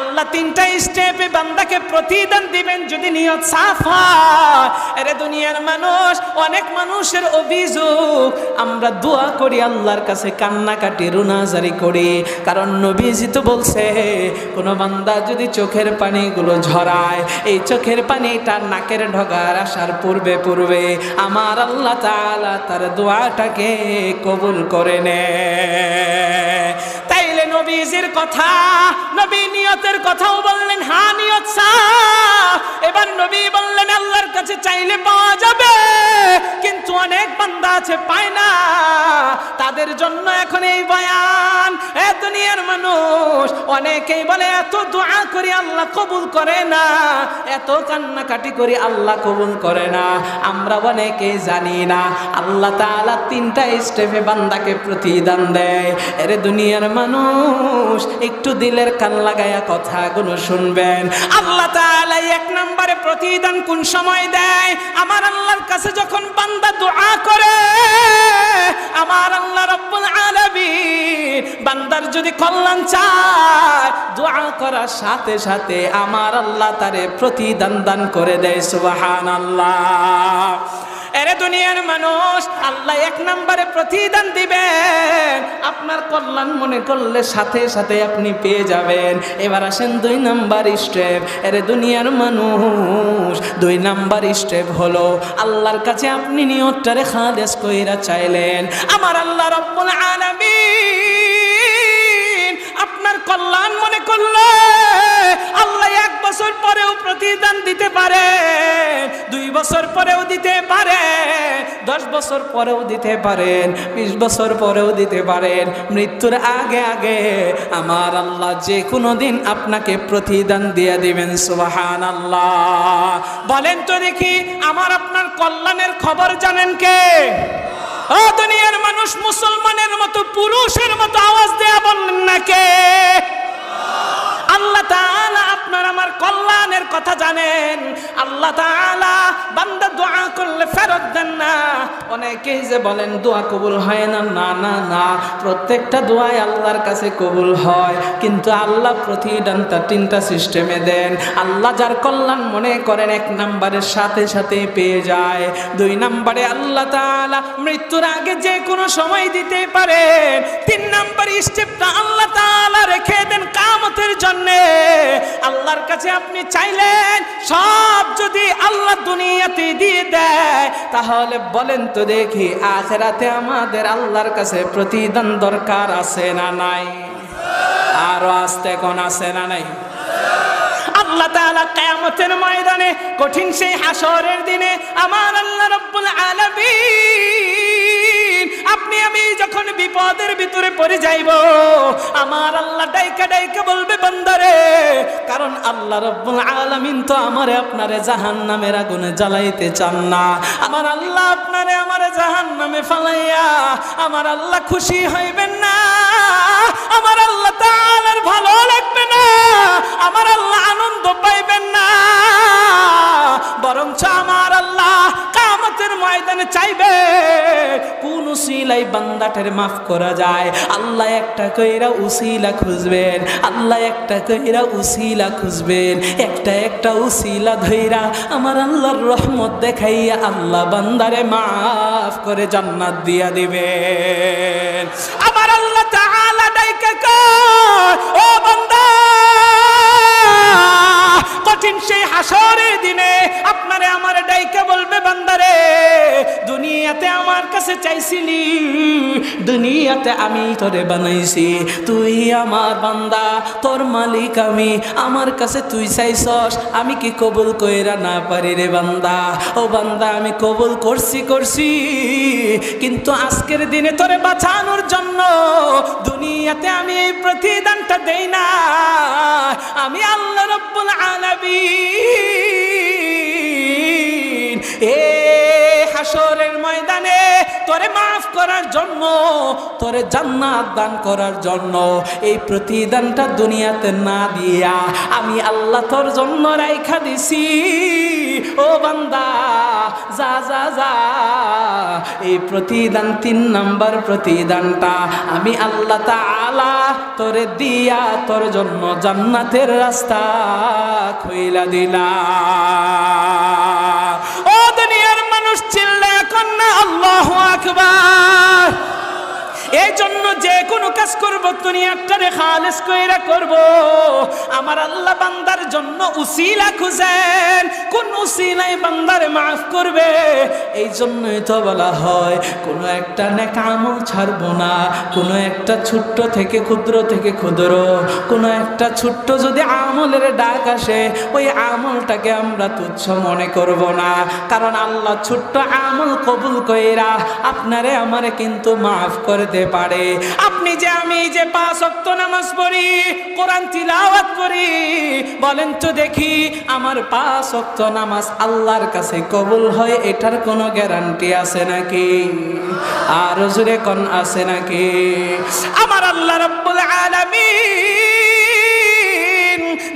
আল্লাহ তিনটা স্টেপে বান্দাকে প্রতিদান দিবেন যদি নিয়ত সাফ আরে দুনিয়ার মানুষ, অনেক মানুষের অভিযোগ। আমরা দোয়া করি আল্লাহর কাছে, কান্নাকাটি রুনাজারি করি। কারণ নবীজি তো বলছে, কোনো বান্দা যদি চোখের পানিগুলো ঝরায়, এই চোখের পানিটা নাকের ঢগার আসার পূর্বে পূর্বে আমার আল্লাহ তাআলা তার দোয়াটাকে কবুল করে নেয়। নবীজির কথা, নবী নিয়তের কথাও বললেন, হা, নিয়ত। এবার নবী বললেন, আল্লাহর কাছে চাইলে পাওয়া যাবে, কিন্তু অনেক বান্দা আছে, পায় না তাদের জন্য এখন এই বয়ান। এ দুনিয়ার মানুষ, অনেকেই বলে, এত দোয়া করি আল্লাহ কবুল করে না। এত কান্নাকাটি করি আল্লাহ কবুল করে না। আমরা অনেকেই জানি না, আল্লাহ তাআলা তিনটা স্টেপে বান্দাকে প্রতিদান দেয়। এরে দুনিয়ার মানুষ, একটু দিলের কান লাগায়া কথাগুলো শুনবেন। আল্লাহ তাআলা এক নম্বরে প্রতিদান কোন সময় দেয়? আমার আল্লাহর কাছে যখন বান্দা দোয়া করে যদি কল্যাণ চায়, দোয়া করার সাথে সাথে আমার আল্লাহ তারে প্রতিদান দান করে দেয় সুবাহান আল্লাহ এরে দুনিয়ার মানুষ, আল্লাহ এক নম্বরে প্রতিদান দিবেন। আপনার কল্যাণ মনে করলে সাথে সাথে আপনি পেয়ে যাবেন। এবার আসেন দুই নাম্বার স্টেপ। এরে দুনিয়ার মানুষ, দুই নাম্বার স্টেপ হলো, আল্লাহর কাছে আপনি নিয়তটারে খালেস কইরা চাইলেন, আমার আল্লাহ রব্বুল আলামিন পরেও প্রতিদান দিতে পারে, দুই বছর পরেও দিতে পারে, দশ বছর পরেও দিতে পারেন, বিশ বছর পরেও দিতে পারেন, মৃত্যুর আগে আগে আমার আল্লাহ যে কোনো দিন আপনাকে প্রতিদান দিয়ে দিবেন সুবাহান আল্লাহ বলেন তো দেখি, আমার আপনার কল্যাণের খবর জানেন কে? দুনিয়ার মানুষ মুসলমানের মতো, পুরুষের মতো আওয়াজ দেয়া বললেন না কে? আল্লাহ তাআলা আপনার আমার কল্যাণের কথা জানেন। আল্লাহ তাআলা বান্দা দোয়া করলে ফেরত দেন না। অনেকেই যে বলেন, দোয়া কবুল হয় না? না না না। প্রত্যেকটা দোয়াই আল্লাহর কাছে কবুল হয়। কিন্তু আল্লাহ প্রতিদানটা তিনটা সিস্টেমে দেন। আল্লাহ যার কল্যাণ মনে করেন, এক নাম্বারের সাথে সাথে পেয়ে যায়। দুই নাম্বারে আল্লাহ তাআলা মৃত্যুর আগে যে কোনো সময় দিতে পারেন। তিন নাম্বার স্টেপটা আল্লাহ তাআলা রেখে দেন। জন্য আল্লাহর কাছে আপনি চাইলেন, সব যদি আল্লাহ দুনিয়াতে দিয়ে দেয়, তাহলে বলেন তো দেখি আখেরাতে আমাদের আল্লাহর কাছে প্রতিদান দরকার আছে না নাই? আরও আসতে কোন আছে না নাই? আল্লাহ কঠিন সেই হাসরের দিনে আমার আল্লাহ রাব্বুল আলামিন আপনি, আমি যখন বিপদের ভিতরে পড়ে যাইব, আমার আল্লাহ ডাইকা ডাইকা বলবে, বান্দারে, কারণ আল্লাহ রব্বুল আলামিন তো আমারে আপনারে জাহান্নামের আগুনে জ্বালাইতে চান না। আমার আল্লাহ আপনারে আমারে জাহান্নামে ফালাইয়া, আমার আল্লাহ খুশি হইবেন না। উসিলাই বান্দাটার মাফ করা যায়। আল্লাহ একটা কইরা উসিলা খুঁজবেন। আল্লাহ একটা কইরা উসিলা খুঁজবেন। একটা একটা উসিলা ধইরা আমার আল্লাহর রহমত দেখাইয়া আল্লাহ বান্দারে মাফ করে জান্নাত দিয়া দিবেন। আমার আল্লাহ তাআলা ডাইকা ও বান্দা! দুনিয়াতে আমার কাছে চাইছিলি, দুনিয়াতে আমি তোরে বানাইছি। তুই আমার বান্দা, তোর মালিক আমি, আমার কাছে তুই চাইছস, আমি কি কবুল কইরা না পারি রে বান্দা? ও বান্দা, আমি কবুল করছি করছি, কিন্তু আজকের দিনে তোরে বাঁচানোর জন্য দুনিয়াতে আমি এই প্রতিদানটা দেই না। আমি আল্লাহ রব্বুল আলামিন হাসরের ময়দানে তোরে মাফ করার জন্য, তোরে জান্নাত দান করার জন্য, এই প্রতিদানটা দুনিয়াতে না দিয়া আমি আল্লাহ তোর জন্য রাইখা দিছি। ও বান্দা, যা যা যা, এই প্রতিদান, তিন নাম্বার প্রতিদানটা আমি আল্লাহ তাআলা তোরে দিয়া তোর জন্য জান্নাতের রাস্তা খুইলা দিলাম। আল্লাহু আকবার। এই জন্য যে কোনো কাজ করব, দুনিয়াটারে খালেস কইরা করব। আমার আল্লাহ বান্দার জন্য উসিলা খুঁজেন। কোন উসিলাই মাফ করবে? এই জন্যই তো বলা হয়, কোনো একটা না। একটা ছোট্ট থেকে ক্ষুদ্র থেকে ক্ষুদ্র। কোনো একটা ছোট্ট যদি আমলের ডাক আসে, ওই আমলটাকে আমরা তুচ্ছ মনে করব না। কারণ আল্লাহ ছোট্ট আমল কবুল কইরা আপনারে আমারে কিন্তু মাফ করতে পারে। আপনি যে আমি যে পাঁচ অক্ত নামাজ পড়ি, কোরআন তিলাওয়াত করি, বলেন তো দেখি আমার পাঁচ অক্ত নামাজ আল্লাহর কাছে কবুল হয়, এটার কোনো গ্যারান্টি আছে নাকি? আর জুড়ে কোন আছে নাকি? আমার আল্লাহ রব্বুল আলামিন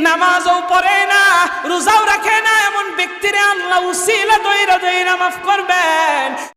নামাজও পড়ে না, রোজাও রাখে না, এমন ব্যক্তিরে আল্লাহ উসিলা দইরা দইরা মাফ করবেন।